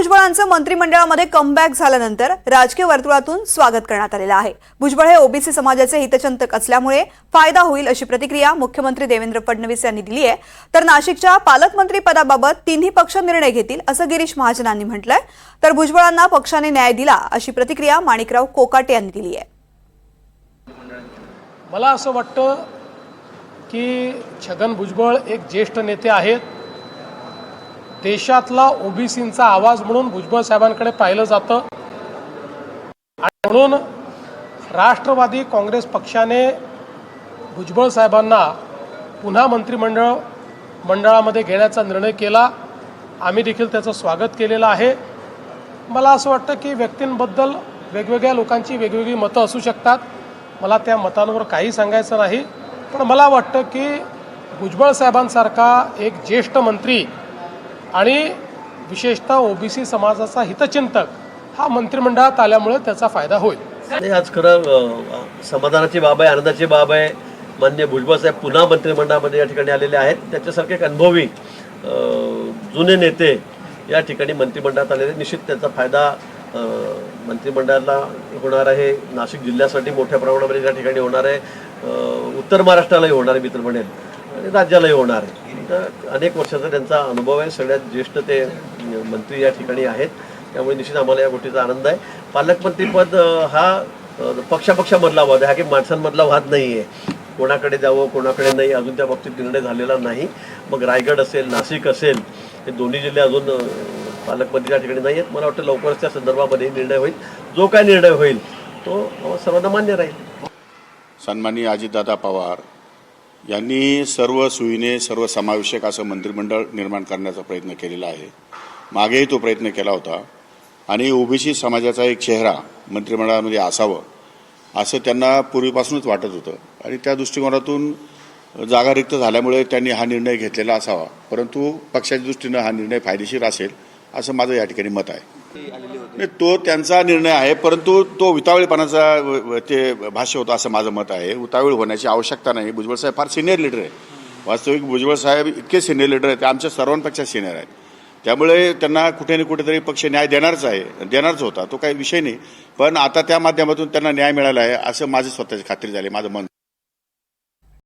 भुजबळांचं मंत्रिमंडळामध्ये comeback झाल्यानंतर राजकीय वर्तुळातून स्वागत करण्यात आलेलं आहे. भुजबळ हे ओबीसी समाजाचे हितचिंतक असल्यामुळे फायदा होईल अशी प्रतिक्रिया मुख्यमंत्री देवेंद्र फडणवीस यांनी दिली आहे. तर नाशिकच्या पालकमंत्री पदाबाबत तिन्ही पक्ष निर्णय घेतील असं गिरीश महाजनांनी म्हटलंय. तर भुजबळांना पक्षाने न्याय दिला अशी प्रतिक्रिया माणिकराव कोकाटे यांनी दिली आहे. मला असं वाटतं की छगन भुजबळ एक ज्येष्ठ नेते आहेत. देशातला ओबीसींचा आवाज म्हणून भुजबळ साहेबांकडे पाहिलं जातं. आणि म्हणून राष्ट्रवादी काँग्रेस पक्षाने भुजबळ साहेबांना पुन्हा मंत्रिमंडळ मंडळामध्ये घेण्याचा निर्णय केला. आम्ही देखील त्याचं स्वागत केलेलं आहे. मला असं वाटतं की व्यक्तींबद्दल वेगवेगळ्या लोकांची वेगवेगळी मतं असू शकतात. मला त्या मतांवर काही सांगायचं नाही. पण मला वाटतं की भुजबळ साहेबांसारखा एक ज्येष्ठ मंत्री आणि विशेषतः ओबीसी समाजाचा हितचिंतक हा मंत्रिमंडळात आल्यामुळे त्याचा फायदा होईल. आज खरं समाधानाची बाब आहे आनंदाची बाब आहे. मान्य भुजबळ साहेब पुन्हा मंत्रिमंडळामध्ये या ठिकाणी आलेले आहेत. त्याच्यासारखे एक अनुभवी जुने नेते या ठिकाणी मंत्रिमंडळात आलेले निश्चित त्याचा फायदा मंत्रिमंडळाला होणार आहे. नाशिक जिल्ह्यासाठी मोठ्या प्रमाणामध्ये या ठिकाणी होणार आहे. उत्तर महाराष्ट्रालाही होणार आहे मित्र म्हणेल आणि राज्यालाही होणार आहे. तर अनेक वर्षाचा त्यांचा अनुभव आहे. सगळ्यात ज्येष्ठ ते मंत्री या ठिकाणी आहेत. त्यामुळे निश्चित आम्हाला या गोष्टीचा आनंद आहे. पालकमंत्रीपद हा पक्षापक्षामधला वाद आहे. हा काही माणसांमधला वाद नाही आहे कोणाकडे जावं कोणाकडे नाही अजून त्या बाबतीत निर्णय झालेला नाही. मग रायगड असेल नाशिक असेल हे दोन्ही जिल्हे अजून पालकमंत्री या ठिकाणी नाही आहेत मला वाटतं लवकरच त्या संदर्भामध्ये निर्णय होईल. जो काय निर्णय होईल तो सर्वांना मान्य राहील. सन्मानी अजितदादा पवार यांनी सर्व सुईने सर्व समावेशक असं मंत्रिमंडळ निर्माण करण्याचा प्रयत्न केलेला आहे. मागेही तो प्रयत्न केला होता. आणि ओबीसी समाजाचा एक चेहरा मंत्रिमंडळामध्ये असावं असं त्यांना पूर्वीपासूनच वाटत होतं. आणि त्या दृष्टिकोनातून जागा रिक्त झाल्यामुळे त्यांनी हा निर्णय घेतलेला असावा. परंतु पक्षाच्या दृष्टीनं हा निर्णय फायदेशीर असेल असं माझं या ठिकाणी मत आहे. नाही तो त्यांचा निर्णय आहे परंतु तो वितावळीपणाचा व- ते भाष्य होतं असं माझं मत आहे. उतावीळ होण्याची आवश्यकता नाही. भुजबळ साहेब फार सिनियर लीडर आहे. वास्तविक भुजबळ साहेब इतके सिनियर लीडर आहेत ते आमच्या सर्वांपेक्षा सिनियर आहेत. त्यामुळे त्यांना कुठे ना कुठेतरी पक्ष न्याय देणारच आहे देणारच होता. तो काही विषय नाही. पण आता त्या माध्यमातून त्यांना न्याय मिळाला आहे असं माझी स्वतःची खात्री झाली माझं मन